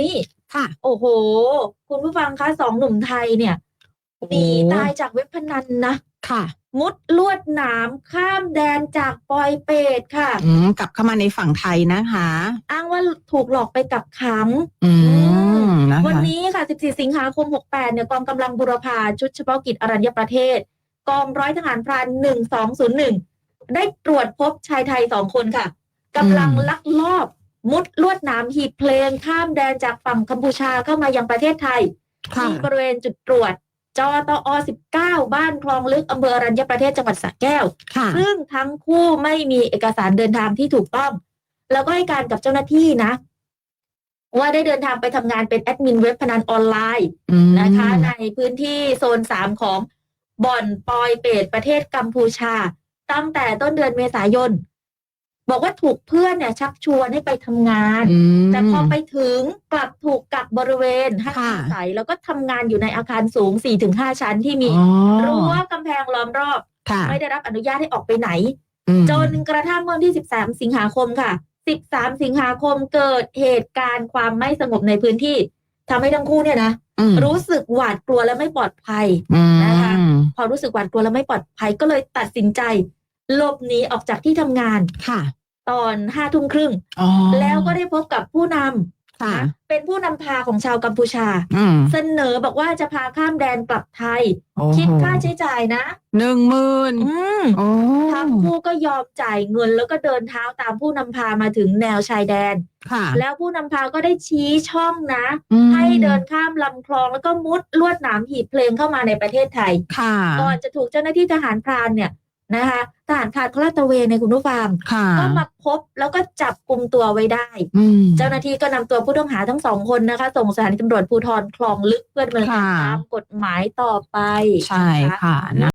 นี่ค่ะ โอ้โห คุณผู้ฟังคะสองหนุ่มไทยเนี่ยหนีตายจากเว็บพนันนะค่ะ มุดลวดหนามข้ามแดนจากปอยเปตค่ะอืมกลับเข้ามาในฝั่งไทยนะคะ อ้างว่าถูกหลอกไปกับขังอืมนะคะวันนี้ค่ะ 14 สิงหาคม 68 เนี่ยกองกำลังบุรพาชุดเฉพาะกิจอรัญญประเทศ กองร้อยทหารพราน 1201 ได้ตรวจพบชายไทยสองคนค่ะกำลังลักลอบ มุดลวดหนามหีบเพลงข้ามแดนจากฝั่งกัมพูชาเข้ามายังประเทศไทยค่ะที่บริเวณจุดตรวจจอตอ19 บ้านคลองลึกอำเภออรัญญประเทศจังหวัดสระแก้วค่ะซึ่งทั้งคู่ไม่มีเอกสารเดินทางที่ถูกต้อง แล้วก็ให้การกับเจ้าหน้าที่นะ ว่าได้เดินทางไปทำงานเป็นแอดมินเว็บพนันออนไลน์อืมนะคะ ในพื้นที่โซนสามของบ่อนปอยเปตประเทศกัมพูชา ตั้งแต่ต้นเดือนเมษายน บอกว่าถูกเพื่อนเนี่ยชักชวนให้ไปทำงานอืมแต่พอไปถึงกลับถูกกักบริเวณให้ค่ะอาศัยแล้วก็ทำงานอยู่ในอาคารสูง 4-5 ชั้นที่มีอ๋อรั้วกำแพงล้อมรอบค่ะไม่ได้รับอนุญาตให้ออกไปไหนอืมจนกระทั่งเมื่อวันที่ 13 สิงหาคมค่ะ 13 สิงหาคมเกิดเหตุการณ์ความไม่สงบในพื้นที่ทำให้ทั้งคู่เนี่ยนะอืมรู้สึกหวาดกลัวและไม่ปลอดภัยอืมนะคะพอรู้สึกหวาดกลัวและไม่ปลอดภัยก็เลยตัดสินใจ หลบหนีออกจากที่ทำงาน ค่ะ ตอนห้าทุ่มครึ่ง อ๋อแล้วก็ได้พบกับผู้นำค่ะ นะเป็นผู้นำพาของชาวกัมพูชา อืมเสนอบอกว่าจะพาข้ามแดนกลับไทย โอ้โหคิดค่าใช้จ่ายนะ หนึ่งหมื่นอืมโอ้ทั้งคู่ก็ยอมจ่ายเงินแล้วก็เดินเท้าตามผู้นำพามาถึงแนวชายแดน ค่ะแล้วผู้นำพาก็ได้ชี้ช่องนะ อืมให้เดินข้ามลำคลองแล้วก็มุดลวดหนามหีบเพลงเข้ามาในประเทศไทย ค่ะ ก่อนจะถูกเจ้าหน้าที่ทหารพรานเนี่ยนะคะ ทหารพรานเขาลาดตระเวนในคุณผู้ฟัง ค่ะก็มาพบแล้วก็จับกลุ่มตัวไว้ได้ อืม เจ้าหน้าที่ก็นำตัวผู้ต้องหาทั้งสองคนนะคะ ส่งสถานีตำรวจภูธรคลองลึกเพื่อดำเนินการค่ะ ตามกฎหมายต่อไปใช่นะคะ ค่ะนะ